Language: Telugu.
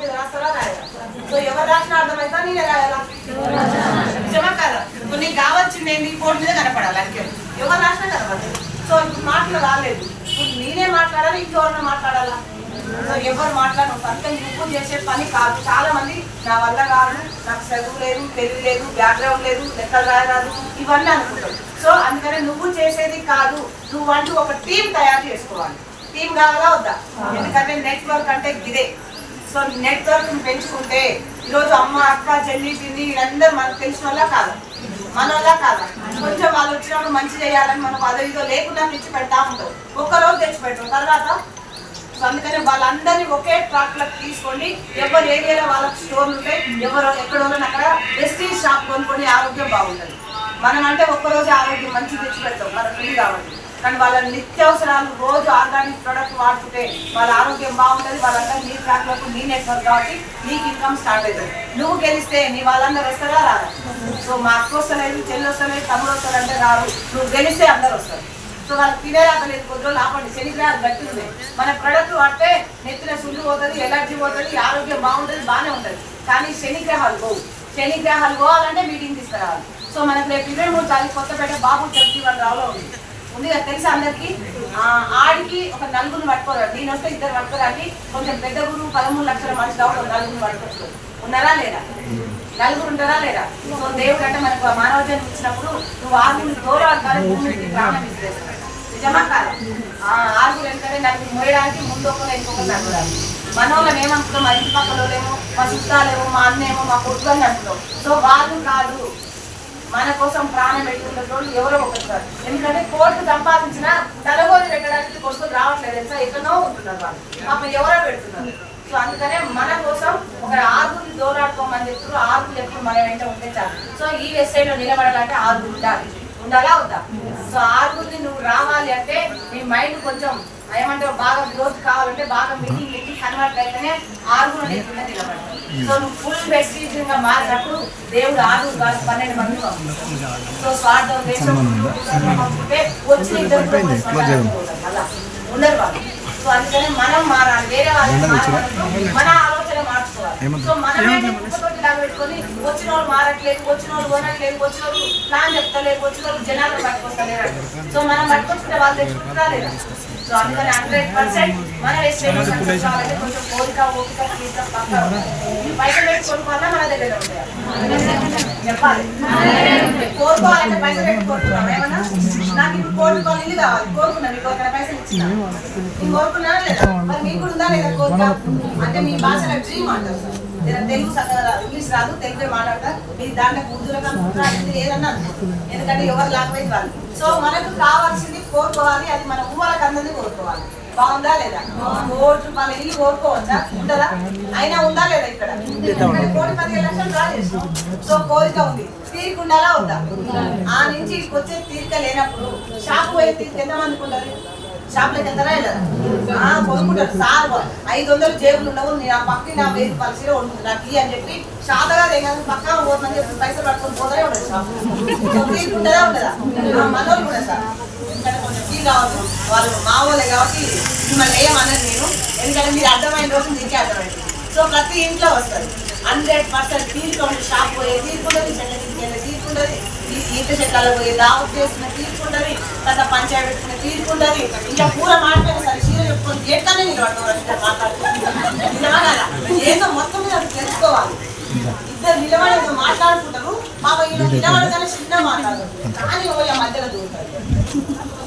మీద రాస్తారా? రాయరా? సో ఎవరు రాసినా అర్థమైతే నేనే రాయాలా? నిజమా కదా? ఇప్పుడు నీకు కావాల్సింది ఏంటి బోర్డు మీద కనపడాలి అంతే. ఎవరు రాసినా కనపడదు సో ఇప్పుడు మాటలు రాలేదు. ఇప్పుడు నేనే మాట్లాడాలి? ఇంకెవరన్నా మాట్లాడాలా? సో ఎవరు మాట్లాడను అంతే నువ్వు చేసే పని కాదు. చాలా మంది నా వల్ల కాదు నాకు చదువు లేదు పెళ్ళి లేదు బ్యాక్గ్రౌండ్ లేదు లెక్కలు రాయరాదు? ఇవన్నీ అనుకుంటారు. సో అందుకనే నువ్వు చేసేది కాదు. నువ్వు అంటూ ఒక టీం తయారు చేసుకోవాలి. టీం కావాలా? వద్దా? ఎందుకంటే నెట్వర్క్ అంటే ఇదే. సో నెట్వర్క్ పెంచుకుంటే ఈరోజు అమ్మ అక్క చెల్లి తిని వీళ్ళందరూ మనకు తెలిసిన వాళ్ళ కాదు. మన వల్ల కాదు. కొంచెం వాళ్ళు వచ్చినప్పుడు మంచి చేయాలని మనం అదో ఇదో లేకుండా తెచ్చి పెడతా ఉంటాం. ఒక్కరోజు తెచ్చి పెట్టాం. తర్వాత సో అందుకని వాళ్ళందరినీ ఒకే ట్రాక్లకు తీసుకోండి. ఎవరు ఏరియాలో వాళ్ళకి స్టోర్లు ఉంటాయి ఎవరు ఎక్కడ అక్కడ వెస్టీజ్ షాప్ కొనుక్కొని ఆరోగ్యం బాగుంటుంది. మనం అంటే ఒక్కరోజు ఆరోగ్యం మంచి తెచ్చి పెడతాం. మన ఫ్రీ కాబట్టి. కానీ వాళ్ళ నిత్యావసరాలు రోజు ఆర్గానిక్ ప్రొడక్ట్ వాడుతుంటే వాళ్ళ ఆరోగ్యం బాగుంటుంది వాళ్ళందరూ నీ ట్రాక్లకు నీ నెట్వర్క్ కాబట్టి నీకు ఇన్కమ్ స్టార్ట్ అవుతుంది. నువ్వు గెలిస్తే నీ వాళ్ళందరూ వస్తారా రారా? సో మా అక్క వస్తలేదు చెల్లి వస్తలేదు తమ్ముడు వస్తారు అంటే రారు. నువ్వు గెలిస్తే అందరు వస్తారు. సో వాళ్ళకి తినేరాక లేదు కొద్ది రోజులు ఆపండి. శనిగ్రహాలు గట్టి మన ప్రొడక్ట్ వాడితే నెత్తిన సుళ్ళు పోతుంది ఎలర్జీ పోతుంది ఆరోగ్యం బాగుంటుంది బాగానే ఉంటుంది. కానీ శనిగ్రహాలు పోవు. శనిగ్రహాలు పోవాలంటే మీటింగ్ తీసుకురావాలి. సో మనకి రేపు ఇరవై మూడు తారీఖు కొత్తపేట బాబు చెప్పి వాళ్ళు రావులో ఉంది. ఉంది. కదా తెలుసా అందరికి? ఆ, ఆడికి ఒక నలుగురు పట్టుకోరు నేను వస్తే ఇద్దరు పట్టుకోరండి కొంచెం పెద్ద గురువు పదమూడు లక్షల మనిషి ఒక నలుగురు పట్టుకోవచ్చు. ఉన్నారా లేదా? నలుగురు ఉంటారా లేదా? సో దేవుడు అంటే మనకు మానవ జన్మ ఇచ్చినప్పుడు నువ్వు ఆరుగురు గౌరవాలు భూమికి ప్రాణం ఇచ్చేస్తావు నిజమా కాదు? ఆ ఆరుగురు ఎందుకంటే నలుగురు మోయడానికి ముందు ఒకరు ఇంకొకరు నడుగురాలి మన వాళ్ళని మా ఇంటి పక్కలో లేమో మా చుట్టాలేమో మా అన్నేమో మా కొడుకు అని అంటున్నాం. సో వాళ్ళు కాదు. మన కోసం ప్రాణం పెట్టుకున్న ఎవరో ఒకరు ఎందుకంటే కోర్టు సంపాదించిన తలగోలు పెట్టడానికి కొడుకులు రావట్లేదు తెలుసా? ఎక్కడో ఉంటున్నారు వాళ్ళు. పాపం ఎవరో పెడుతున్నారు. సో అందుకనే మన కోసం ఒక ఆరుగురిని దోరాడుకోమని చెప్తున్నారు ఆరుగురు ఎప్పుడు మన వెంట ఉంటే చాలు. సో ఈ వెబ్సైట్లో నిలబడాలంటే ఆరుగురు ఉండాలి. ఉండాలా? వద్దా? సో ఆరుగురిని నువ్వు రావాలి అంటే నీ మైండ్ కొంచెం ఏమంటావు బాగా గ్రోత్ కావాలంటే బాగా మీటింగ్ పెట్టి కన్వర్ట్ అయితేనే ఆరుగురు నీ కింద నిలబడతావు సో నువ్వు ఫుల్ వెస్టీజ్గా మారినప్పుడు దేవుడు ఆరుగురు కాదు పన్నెండు మంది సో స్వార్థం దేశం కూడా అలా ఉండరు వాళ్ళు. సో అందుకని మనం మారాలి. వేరే మారాలంటే మన ఆలోచన మార్చుకోవాలి. సో మనమే పెట్టుకొని వచ్చిన వాళ్ళు మారట్లేదు వచ్చిన వాళ్ళు కొనట్లేదు వచ్చిన వాళ్ళు ప్లాన్ చెప్తలేదు వచ్చిన వాళ్ళు జనాలు పట్టుకొస్తలేరు. సో మనం పట్టుకొచ్చుకుంటే వాళ్ళు తెచ్చుకుంటారా లేదా? సో అందుకని హండ్రెడ్ పర్సెంట్ మన రెస్టారెంట్ సక్సెస్ కావాలంటే కొంచెం కోరిక ఓపిక తీర్థం పక్క ఈ పైసలు పెట్టి కొనుక్కోవాలా మన దగ్గర ఉంటాయి. చెప్పాలి. కోరుకోవాలంటే పైసలు పెట్టి కోరుకున్నాం ఏమన్నా? నాకు ఇప్పుడు కోరుకోవాలి ఇల్లు కావాలి. కోరుకున్నా మీకు ఒక పైసలు ఇచ్చిన. నేను కోరుకున్నానా లేదా? మరి మీకు కూడా ఉందా లేదా కోరిక? అంటే మీ భాషలో డ్రీమ్ అంటారు. తెలుగు ఇంగ్లీష్ రాదు తెలుగు మాట్లాడతా మీరు దాంట్లో ఉద్యోగం ఏదన్నా అనుకో. ఎందుకంటే ఎవరు లాంగ్వేజ్ వాళ్ళు. సో మనకు కావాల్సింది కోరుకోవాలి. అది మన ఊళ్ళకి అందరినీ కోరుకోవాలి. బాగుందా లేదా? కోటి రూపాయల ఇల్లు కోరుకోవచ్చా? ఉంటుందా అయినా ఉందా లేదా ఇక్కడ? కోటి పదిహేను లక్షలు డ్రా చేస్తాం సో కోరిక ఉంది. తీరిక ఉండాలా వద్దా? ఆ నుంచి వచ్చే తీరిక లేనప్పుడు షాప్ పోయే తీరిక ఎంతమందికి ఉండదు షాప్లోకి వెళ్తారా వెళ్ళరా కొనుక్కుంటారు సార్ ఐదు వందలు జేబులు ఉండవు. నేను ఆ పక్కన నా వెయ్యి పరిస్థితి ఉంటుంది. నాకు ఇయ్యి అని చెప్పి షాదగా దిగాను పక్కన పోతుందని చెప్పి పైసలు పట్టుకొని పోతానే ఉండదు షాప్. ఉంటుందా ఉండదా? మనోళ్ళు కూడా సార్. ఎందుకంటే కొంచెం కావచ్చు వాళ్ళు మా వాళ్ళే కాబట్టి మిమ్మల్ని ఏమన్నది నేను. ఎందుకంటే మీరు అర్థమైన రోజు మీకే అర్థమైంది. సో ప్రతి ఇంట్లో వస్తారు హండ్రెడ్ పర్సెంట్ తీరుకోండి షాప్ పోయే తీరుకుంటుంది చెట్ల తీర్పు ఉండదు ఈత చెట్లలో దావు దావత్ తీర్పు ఉండదు తర్వాత పంచాయతీ తీర్పు ఉండదు ఇంకా పూర మాట్లాడే సరే చీర చెప్పుకొని గేట్లోనే నిలబడతారు మాట్లాడుకుంటారు ఏదో మొత్తం మీద తెలుసుకోవాలి. ఇద్దరు నిలబడి మాట్లాడుకుంటారు. పాప ఈయన నిలబడగానే చిన్న మాట్లాడదు కానీ మధ్యలో దూరుతారు.